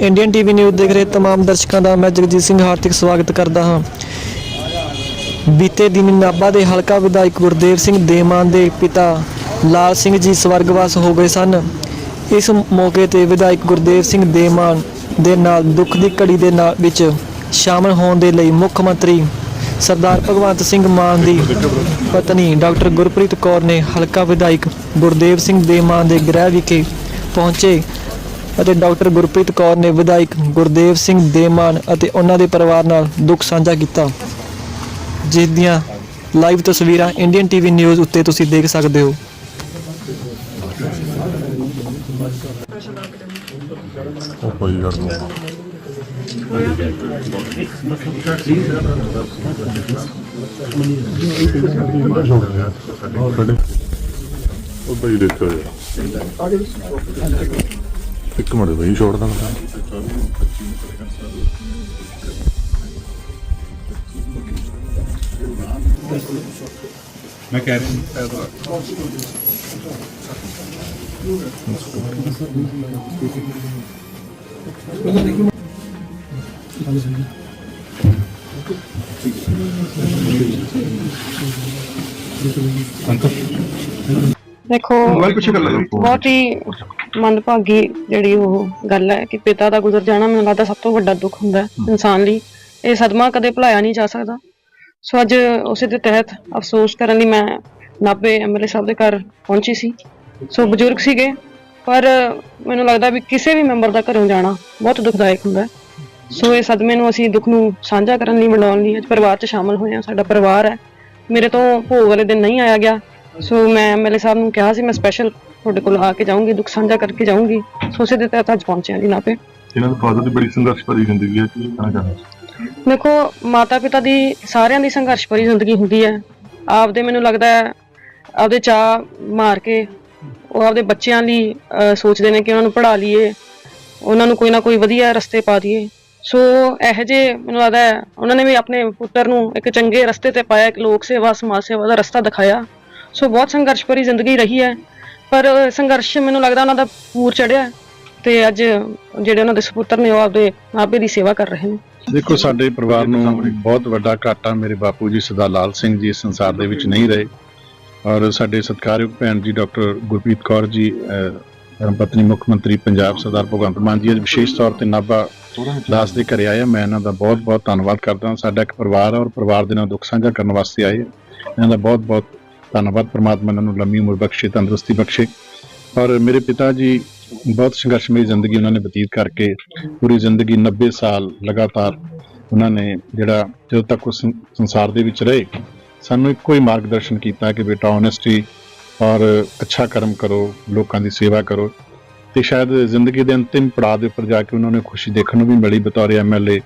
Indian TV news ਦੇਖ ਰਹੇ तमाम ਦਰਸ਼ਕਾਂ ਦਾ ਮੈਂ ਜਗਜੀਤ ਸਿੰਘ ਹਾਰਦਿਕ ਸਵਾਗਤ ਕਰਦਾ ਹਾਂ ਬੀਤੇ ਦਿਨ ਨਾਭਾ ਦੇ ਹਲਕਾ ਵਿਧਾਇਕ ਗੁਰਦੇਵ ਸਿੰਘ ਦੇਮਾਨ ਦੇ ਪਿਤਾ ਲਾਲ ਸਿੰਘ ਜੀ ਸਵਰਗਵਾਸ ਹੋ ਗਏ ਸਨ ਇਸ ਮੌਕੇ ਤੇ ਵਿਧਾਇਕ ਗੁਰਦੇਵ ਸਿੰਘ ਦੇਮਾਨ ਦੇ ਨਾਲ ਦੁੱਖ ਦੀ ਘੜੀ ਦੇ ਨਾਲ ਵਿੱਚ ਸ਼ਾਮਲ ਹੋਣ ਦੇ ਲਈ ਮੁੱਖ ਮੰਤਰੀ ਸਰਦਾਰ ਭਗਵੰਤ ਸਿੰਘ ਮਾਨ ਦੀ ਪਤਨੀ ਡਾਕਟਰ ਗੁਰਪ੍ਰੀਤ ਕੌਰ ਨੇ ਹਲਕਾ ਵਿਧਾਇਕ ਗੁਰਦੇਵ ਸਿੰਘ ਦੇਮਾਨ ਦੇ ਗ੍ਰਹਿ ਵਿਖੇ ਪਹੁੰਚੇ ਅਤੇ ਡਾਕਟਰ ਗੁਰਪ੍ਰੀਤ ਕੌਰ ਨੇ ਵਿਧਾਇਕ ਗੁਰਦੇਵ ਸਿੰਘ ਦੇਮਾਨ ਅਤੇ ਉਹਨਾਂ ਦੇ ਪਰਿਵਾਰ ਨਾਲ ਦੁੱਖ ਸਾਂਝਾ ਕੀਤਾ। ਜਿਸ ਦੀਆਂ ਲਾਈਵ ਤਸਵੀਰਾਂ ਇੰਡੀਅਨ ਟੀਵੀ ਨਿਊਜ਼ ਉੱਤੇ ਤੁਸੀਂ ਦੇਖ ਸਕਦੇ ਹੋ। ਉਹ ਕੋਈ ਗੱਲ ਉਹ ਬਈ ਦੇਖੋ ਯਾਰ ਇੱਕ ਮਿੰਟ ਬਈ ਛੋੜ ਦਾਂ ਮੈਂ ਕਹਿ ਰਿਹਾ ਦੇਖੋ ਬਹੁਤ ਹੀ ਮੰਦਭਾਗੀ ਜਿਹੜੀ ਉਹ ਗੱਲ ਹੈ ਕਿ ਪਿਤਾ ਦਾ ਗੁਜ਼ਰ ਜਾਣਾ ਮੈਨੂੰ ਲੱਗਦਾ ਸਭ ਤੋਂ ਵੱਡਾ ਦੁੱਖ ਹੁੰਦਾ ਇਨਸਾਨ ਲਈ। ਇਹ ਸਦਮਾ ਕਦੇ ਭੁਲਾਇਆ ਨਹੀਂ ਜਾ ਸਕਦਾ। ਸੋ ਅੱਜ ਉਸੇ ਦੇ ਤਹਿਤ ਅਫਸੋਸ ਕਰਨ ਲਈ ਮੈਂ ਨਾਭੇ ਐਮਐਲਏ ਸਾਹਿਬ ਦੇ ਘਰ ਪਹੁੰਚੀ ਸੀ। ਸੋ ਬਜ਼ੁਰਗ ਸੀਗੇ ਪਰ ਮੈਨੂੰ ਲੱਗਦਾ ਵੀ ਕਿਸੇ ਵੀ ਮੈਂਬਰ ਦਾ ਘਰੋਂ ਜਾਣਾ ਬਹੁਤ ਦੁਖਦਾਇਕ ਹੁੰਦਾ ਹੈ। ਸੋ ਇਹ ਸਦਮੇ ਨੂੰ ਅਸੀਂ ਦੁੱਖ ਨੂੰ ਸਾਂਝਾ ਕਰਨ ਲਈ ਮਨਾਉਣ ਲਈ ਅੱਜ ਪਰਿਵਾਰ 'ਚ ਸ਼ਾਮਲ ਹੋਏ ਹਾਂ ਸਾਡਾ ਪਰਿਵਾਰ ਹੈ। ਮੇਰੇ ਤੋਂ ਭੋਗ ਵਾਲੇ ਦਿਨ ਨਹੀਂ ਆਇਆ ਗਿਆ। ਸੋ ਮੈਂ ਐਮਐਲਏ ਸਾਹਿਬ ਨੂੰ ਕਿਹਾ ਸੀ ਮੈਂ ਸਪੈਸ਼ਲ ਤੁਹਾਡੇ ਕੋਲ ਆ ਕੇ ਜਾਊਂਗੀ ਦੁੱਖ ਸਾਂਝਾ ਕਰਕੇ ਜਾਊਂਗੀ। ਸੋ ਉਸੇ ਦੇ ਤਹਿਤ ਅੱਜ ਪਹੁੰਚੇ ਹਾਂ ਜੀ ਨਾਭੇ। ਇਹਨਾਂ ਦੇ ਫਾਦਰ ਦੀ ਬੜੀ ਸੰਘਰਸ਼ ਭਰੀ ਜ਼ਿੰਦਗੀ ਹੈ ਕੀ ਕਹਿਣਾ ਚਾਹੁੰਦੇ ਦੇਖੋ ਮਾਤਾ ਪਿਤਾ ਦੀ ਸਾਰਿਆਂ ਦੀ ਸੰਘਰਸ਼ ਭਰੀ ਜ਼ਿੰਦਗੀ ਹੁੰਦੀ ਹੈ। ਆਪਦੇ ਮੈਨੂੰ ਲੱਗਦਾ ਹੈ ਆਪਦੇ ਚਾਹ ਮਾਰ ਕੇ ਉਹ ਆਪਦੇ ਬੱਚਿਆਂ ਲਈ ਅਹ, ਸੋਚਦੇ ਨੇ ਕਿ ਉਹਨਾਂ ਨੂੰ ਪੜ੍ਹਾ ਲਈਏ। ਉਹਨਾਂ ਨੂੰ ਕੋਈ ਨਾ ਕੋਈ ਵਧੀਆ ਰਸਤੇ ਪਾ ਦਈਏ। ਸੋ ਇਹੋ ਜੇ ਮੈਨੂੰ ਲੱਗਦਾ ਹੈ ਉਹਨਾਂ ਨੇ ਵੀ ਆਪਣੇ ਪੁੱਤਰ ਨੂੰ ਇੱਕ ਚੰਗੇ ਰਸਤੇ ਤੇ ਪਾਇਆ ਇੱਕ ਲੋਕ ਸੇਵਾ ਸਮਾਜ ਸੇਵਾ ਦਾ ਰਸਤਾ ਦਿਖਾਇਆ। ਸੋ ਬਹੁਤ ਸੰਘਰਸ਼ ਭਰੀ ਜ਼ਿੰਦਗੀ ਰਹੀ ਹੈ। ਪਰ ਸੰਘਰਸ਼ ਮੈਨੂੰ ਲੱਗਦਾ ਉਹਨਾਂ ਦਾ ਪੂਰ ਚੜਿਆ ਤੇ ਅੱਜ ਜਿਹੜੇ ਉਹਨਾਂ ਦੇ ਸੁਪੁੱਤਰ ਨੇ ਉਹ ਆਪਦੇ ਆਪੇ ਦੀ ਸੇਵਾ ਕਰ ਰਹੇ ਨੇ। ਦੇਖੋ ਸਾਡੇ ਪਰਿਵਾਰ ਨੂੰ ਬਹੁਤ ਵੱਡਾ ਘਾਟਾ ਮੇਰੇ ਬਾਪੂ ਜੀ ਸਰਦਾਰ ਲਾਲ ਸਿੰਘ ਜੀ ਇਸ ਸੰਸਾਰ ਦੇ ਵਿੱਚ ਨਹੀਂ ਰਹੇ। ਔਰ ਸਾਡੇ ਸਤਿਕਾਰਯੋਗ ਭੈਣ ਜੀ ਡਾਕਟਰ ਗੁਰਪ੍ਰੀਤ ਕੌਰ ਜੀ ਅਹ, ਧਰਮ ਪਤਨੀ ਮੁੱਖ ਮੰਤਰੀ ਪੰਜਾਬ ਸਰਦਾਰ ਭਗਵੰਤ ਮਾਨ ਜੀ, ਅੱਜ ਵਿਸ਼ੇਸ਼ ਤੌਰ ਤੇ ਨਾਭਾ ਦਾਸ ਦੇ ਘਰੇ ਆਇਆ ਮੈਂ ਇਹਨਾਂ ਦਾ ਬਹੁਤ ਬਹੁਤ ਧੰਨਵਾਦ ਕਰਦਾ ਸਾਡਾ ਇੱਕ ਪਰਿਵਾਰ ਹੈ ਔਰ ਪਰਿਵਾਰ ਦੇ ਨਾਲ ਦੁੱਖ ਸਾਂਝਾ ਕਰਨ ਵਾਸਤੇ ਆਏ ਇਹਨਾਂ ਦਾ ਬਹੁਤ ਬਹੁਤ ਧੰਨਵਾਦ। ਪ੍ਰਮਾਤਮਾ ਇਹਨਾਂ ਨੂੰ ਲੰਮੀ ਉਮਰ ਬਖਸ਼ੇ, ਤੰਦਰੁਸਤੀ ਬਖਸ਼ੇ। ਔਰ ਮੇਰੇ ਪਿਤਾ ਜੀ ਬਹੁਤ ਸੰਘਰਸ਼ਮਈ ਜ਼ਿੰਦਗੀ ਉਹਨਾਂ ਨੇ ਬਤੀਤ ਕਰਕੇ, ਪੂਰੀ ਜ਼ਿੰਦਗੀ 90 ਸਾਲ ਲਗਾਤਾਰ ਉਹਨਾਂ ਨੇ ਜਿਹੜਾ ਜਦੋਂ ਤੱਕ ਉਸ ਸੰਸਾਰ ਦੇ ਵਿੱਚ ਰਹੇ, ਸਾਨੂੰ ਇੱਕੋ ਹੀ ਮਾਰਗਦਰਸ਼ਨ ਕੀਤਾ ਕਿ ਬੇਟਾ ਓਨੈਸਟੀ ਔਰ ਅੱਛਾ ਕਰਮ ਕਰੋ, ਲੋਕਾਂ ਦੀ ਸੇਵਾ ਕਰੋ। ਤੇ ਸ਼ਾਇਦ ਜ਼ਿੰਦਗੀ ਦੇ ਅੰਤਿਮ ਪੜਾਅ ਦੇ ਉੱਪਰ ਜਾ ਕੇ ਉਹਨਾਂ ਨੂੰ ਖੁਸ਼ੀ ਦੇਖਣ ਨੂੰ ਵੀ ਮਿਲੀ ਬਤੌਰ ਐਮਐਲਏ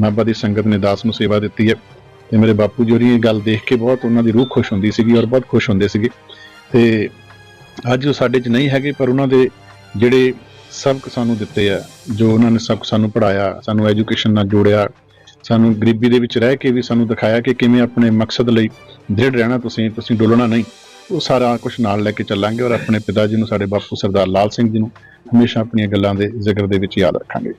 ਨਾਭਾ ਦੀ ਸੰਗਤ ਨੇ ਦਾਸ ਨੂੰ ਸੇਵਾ ਦਿੱਤੀ ਹੈ। ਤੇ ਮੇਰੇ ਬਾਪੂ ਜੀ ਹੋਰੀ ਇਹ ਗੱਲ ਦੇਖ ਕੇ ਬਹੁਤ ਉਹਨਾਂ ਦੀ ਰੂਹ ਖੁਸ਼ ਹੁੰਦੀ ਸੀਗੀ ਔਰ ਬਹੁਤ ਖੁਸ਼ ਹੁੰਦੇ ਸੀਗੇ। ਤੇ ਅੱਜ ਉਹ ਸਾਡੇ 'ਚ ਨਹੀਂ ਹੈਗੇ, ਪਰ ਉਹਨਾਂ ਦੇ ਜਿਹੜੇ ਸਬਕ ਸਾਨੂੰ ਦਿੱਤੇ ਆ, ਜੋ ਉਹਨਾਂ ਨੇ ਸਬਕ ਸਾਨੂੰ ਪੜਾਇਆ ਸਾਨੂੰ ਐਜੂਕੇਸ਼ਨ ਨਾਲ ਜੋੜਿਆ, ਸਾਨੂੰ ਗਰੀਬੀ ਦੇ ਵਿੱਚ ਰਹਿ ਕੇ ਵੀ ਸਾਨੂੰ ਦਿਖਾਇਆ ਕਿ ਕਿਵੇਂ ਆਪਣੇ ਮਕਸਦ ਲਈ ਦ੍ਰਿੜ ਰਹਿਣਾ ਤੁਸੀਂ ਤੁਸੀਂ ਡੋਲਣਾ ਨਹੀਂ। ਉਹ ਸਾਰਾ ਕੁਝ ਨਾਲ ਲੈ ਕੇ ਚੱਲਾਂਗੇ ਔਰ ਆਪਣੇ ਪਿਤਾ ਜੀ ਨੂੰ, ਸਾਡੇ ਬਾਪੂ ਸਰਦਾਰ ਲਾਲ ਸਿੰਘ ਜੀ ਨੂੰ ਹਮੇਸ਼ਾ ਆਪਣੀਆਂ ਗੱਲਾਂ ਦੇ ਜ਼ਿਕਰ ਦੇ ਵਿੱਚ ਯਾਦ ਰੱਖਾਂਗੇ।